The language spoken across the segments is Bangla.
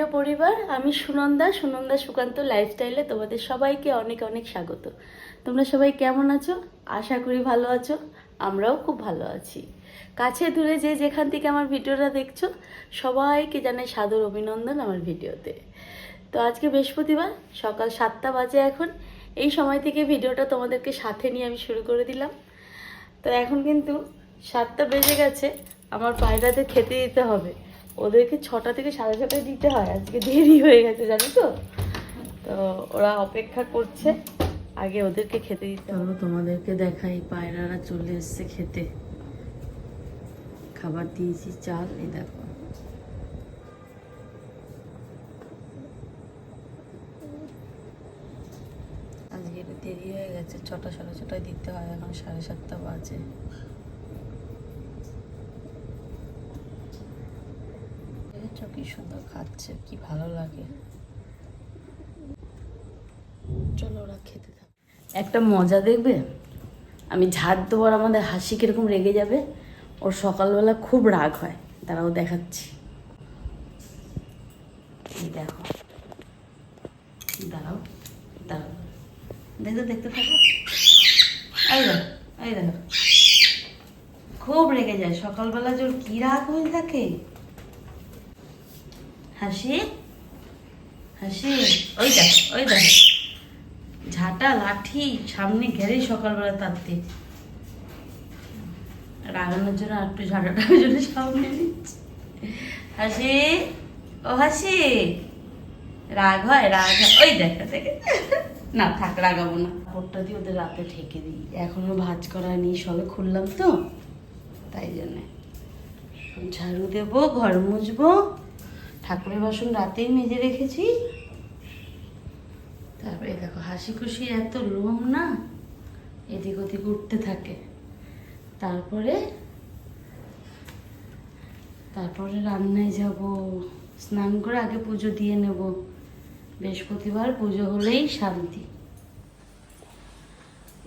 প্রিয় পরিবার, আমি সুনন্দা সুনন্দা সুকান্ত লাইফস্টাইলে তোমাদের সবাইকে অনেক অনেক স্বাগত। তোমরা সবাই কেমন আছো? আশা করি ভালো আছো, আমরাও খুব ভালো আছি। কাছে দূরে যে যেখান থেকে আমার ভিডিওটা দেখছ, সবাইকে জানাই সাদর অভিনন্দন আমার ভিডিওতে। তো আজকে বৃহস্পতিবার, সকাল সাতটা বাজে এখন। এই সময় থেকে ভিডিওটা তোমাদেরকে সাথে নিয়ে আমি শুরু করে দিলাম। তো এখন কিন্তু সাতটা বেজে গেছে, আমার পায়রাতে খেতে দিতে হবে। ওদেরকে ছটা থেকে সাড়ে ছটায় দিতে হয়। আজকে দেরি হয়ে গেছে, জানো তো? তো ওরা অপেক্ষা করছে, আগে ওদেরকে খেতে দিতে হবে। তোমাদেরকে দেখাই, পায়রারা চলে এসছে খেতে। খাবার দিয়েছি, চাল, এই দেখো। দেরি হয়ে গেছে, ছটা, সাড়ে ছটায় দিতে হয়, এখন সাড়ে সাতটা বাজে দেখেছ কি সুন্দর খাচ্ছে, কি ভালো লাগে। চলো ওরা খেতে থাক। একটা মজা দেখবে? আমি ঝাড় দেওয়ার আমাদের হাসি কীরকম রেগে যাবে? ওর সকালবেলা খুব রাগ হয়। দাঁড়াও দেখাচ্ছি। দেখো। দাঁড়াও দাঁড়াও। দেখতে দেখতে থাকো। এই দেখো এই দেখো। খুব রেগে যায়। সকালবেলা ওর কি রাগ হয়ে থাকে। হাসি? হাসি? ওই দেখ ওই দেখ। ঝাঁটা লাঠি সামনে ঘেরে সকালবেলা তাতে রাগানোর জন্য আর একটু ঝাঁটাটার জন্য সামনে হাসি? ও হাসি? রাগ হয় রাগ হয়। ওই দেখা দেখে। না থাক রাগাবো না। কাপড়টা দিয়ে ওদের রাতে ঠেকে দিই। এখনও ভাজ করা নেই সবে খুললাম তো। তাই জন্যে। ঝাড়ু দেবো ঘর মুছবো। ঠাকুরের বাসন রাতেই মেজে রেখেছি। তারপরে দেখো হাসি খুশি এত লোম না, এদিক ওদিক উঠতে থাকে। তারপরে তারপরে রান্নায় যাব, স্নান করে আগে পুজো দিয়ে নেব। বৃহস্পতিবার পুজো হলেই শান্তি।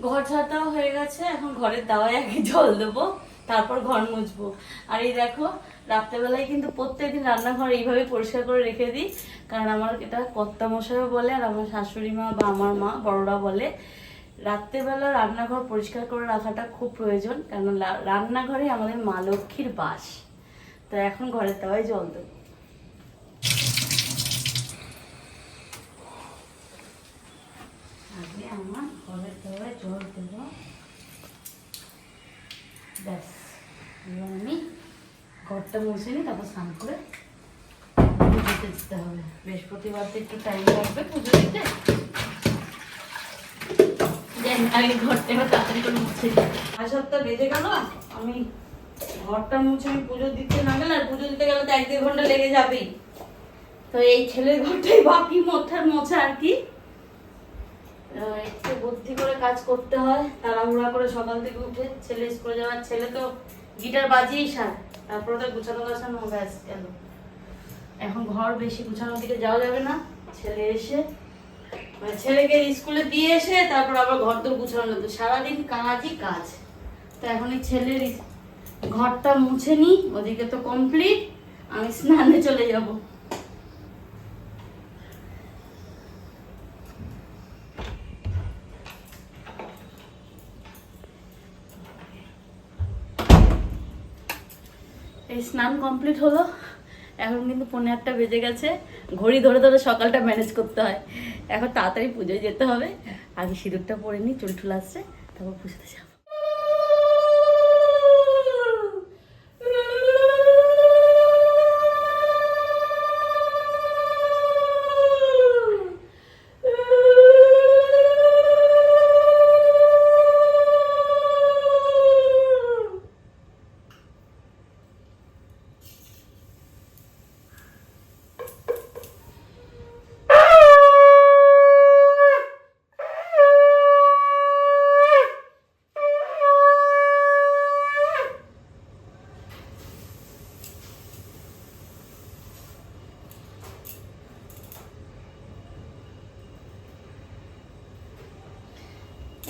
ঘর ঝাঁটাও হয়ে গেছে, এখন ঘরের দাওয়ায় আগে জল দেবো। তারপর ঘর মুছবো। আর এই দেখো, রাত্রেবেলায় কিন্তু প্রত্যেকদিন রান্নাঘর এইভাবে পরিষ্কার করে রেখে দিই। কারণ আমার এটা কর্তা মশাইও বলে আর আমার শাশুড়ি মা বা আমার মা বড়রা বলে, রাত্রেবেলা রান্নাঘর পরিষ্কার করে রাখাটা খুব প্রয়োজন। কারণ রান্নাঘরে আমাদের মা লক্ষ্মীর বাস। তো এখন ঘরের দাওয়ায় জল দেবো। আমার ঘরের দাওয়ায় জল দেবো ব্যাস এবার আমি ঘরটা মুছে নিই তারপর স্নান করে পুজোতে দিতে হবে। বৃহস্পতিবার তো একটু টাইম লাগবে পুজো দিতে। আর পুজো দিতে গেলে তো এক দেড় ঘণ্টা লেগে যাবেই। তো এই আর কি। একটু বুদ্ধি করে কাজ করতে হয়, তাড়াহুড়া করে সকাল থেকে উঠে ছেলে স্কুলে যাওয়ার ছেলে তো গিটার বাজিয়েই সার। তারপরে তো গুছানো গাছানো ব্যাস গেল। এখন ঘর বেশি গুছানোর দিকে যাওয়া যাবে না। ছেলে এসে মানে ছেলেকে স্কুলে দিয়ে এসে তারপর আবার ঘর দর গুছানো লাগবে। সারাদিন কাজই কাজ। তো এখন এই ছেলের ঘরটা মুছে নিই, ওদিকে তো কমপ্লিট আমি স্নানে চলে যাব। এই স্নান কমপ্লিট হলো। এখন কিন্তু পনেরো আটটা বেজে গেছে। ঘড়ি ধরে ধরে সকালটা ম্যানেজ করতে হয়। এখন তাড়াতাড়ি পুজোয় যেতে হবে। আগে সিঁদুরটা পরে নিই, চুল টুল আসছে, তারপর পুজোতে যাব।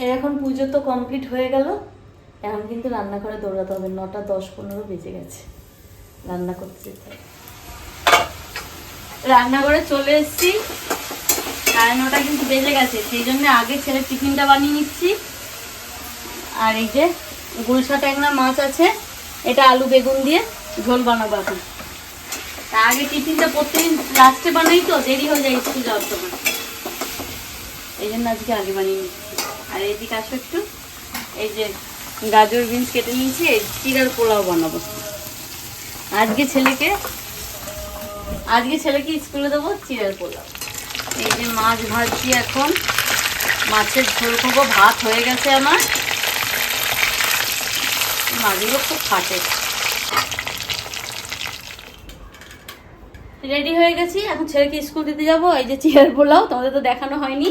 এর এখন পুজো তো কমপ্লিট হয়ে গেল। এখন কিন্তু রান্নাঘরে দৌড়াতে হবে। নটা দশ পনেরো বেজে গেছে। রান্না করতে যেতে রান্নাঘরে চলে এসেছি। সাড়ে নটা কিন্তু বেজে গেছে। সেই জন্য আগে ছেলে টিফিনটা বানিয়ে নিচ্ছি। আর এই যে গুলশা ট্যাংরা মাছ আছে, এটা আলু বেগুন দিয়ে ঝোল বানাবো এখন। আগে টিফিনটা প্রত্যেকদিন লাস্টে বানাই তো, দেরি হয়ে যায় স্কুল যাওয়ার সময়। এই জন্য আজকে আগে বানিয়ে নিচ্ছি। আর এইদিকে আসো একটু। এই যে গাজর বিনস কেটে নিয়েছি, এই চিড়ার পোলাও বানাবো। আজকে ছেলেকে আজকে ছেলেকে স্কুলে দেবো চিড়ার পোলাও। এই যে মাছ ভাজছি এখন। মাছের ঝোল খাব ভাত হয়ে গেছে আমার। মাছগুলো খুব ফাটে। রেডি হয়ে গেছি, এখন ছেলেকে স্কুল দিতে যাব। এই যে চিয়ার পোলাও, তোমাদের তো দেখানো হয়নি।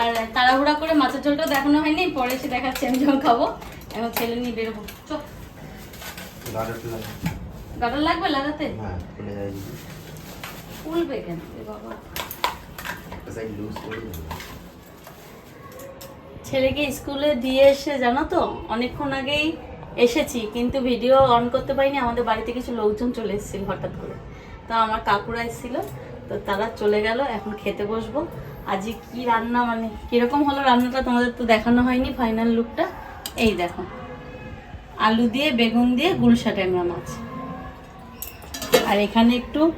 আর তাড়াহুড়া করে মাছের ঝোলটাও দেখানো হয়নি পরে এসে দেখাচ্ছি আমি যখন খাব। এখন ছেলে নিয়ে বেরোবো। গাডার লাগবে লাগাতে? হ্যাঁ যদি খুলবে কেন বাবা? ছেলেকে স্কুলে দিয়ে এসে জানো তো অনেকক্ষণ আগেই এসেছি কিন্তু ভিডিও অন করতে পারিনি আমাদের বাড়িতে কিছু লোকজন চলে এসেছিল হঠাৎ করে। তো আমার কাকুরা এসেছিল তো তারা চলে গেল এখন খেতে বসবো। আজকে কি রান্না মানে? কীরকম হলো রান্নাটা তোমাদের তো দেখানো হয়নি ফাইনাল লুকটা এই দেখো। আলু দিয়ে, বেগুন দিয়ে গুলশা ট্যাংরা মাছ। আর এখানে একটু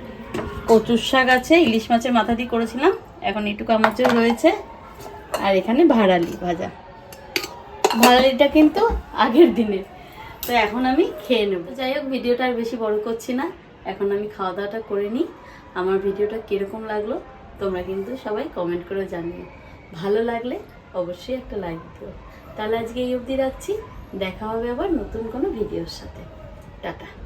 কচুর শাক আছে, ইলিশ মাছের মাথা দিয়ে করেছিলাম, এখন একটু কামাচও রয়েছে। আর এখানে ভাড়ালি ভাজা। ভাড়ালিটা কিন্তু আগের দিনের। তো এখন আমি খেয়ে নেব। যাই হোক, ভিডিওটা আর বেশি বড় করছি না। এখন আমি খাওয়া দাওয়াটা করে নিই। আমার ভিডিওটা কীরকম লাগল তোমরা কিন্তু সবাই কমেন্ট করে জানিও ভালো লাগলে অবশ্যই একটা লাইক দিও। তাহলে আজকে এই অবধি রাখছি। দেখা হবে আবার নতুন কোনো ভিডিওর সাথে। টাটা।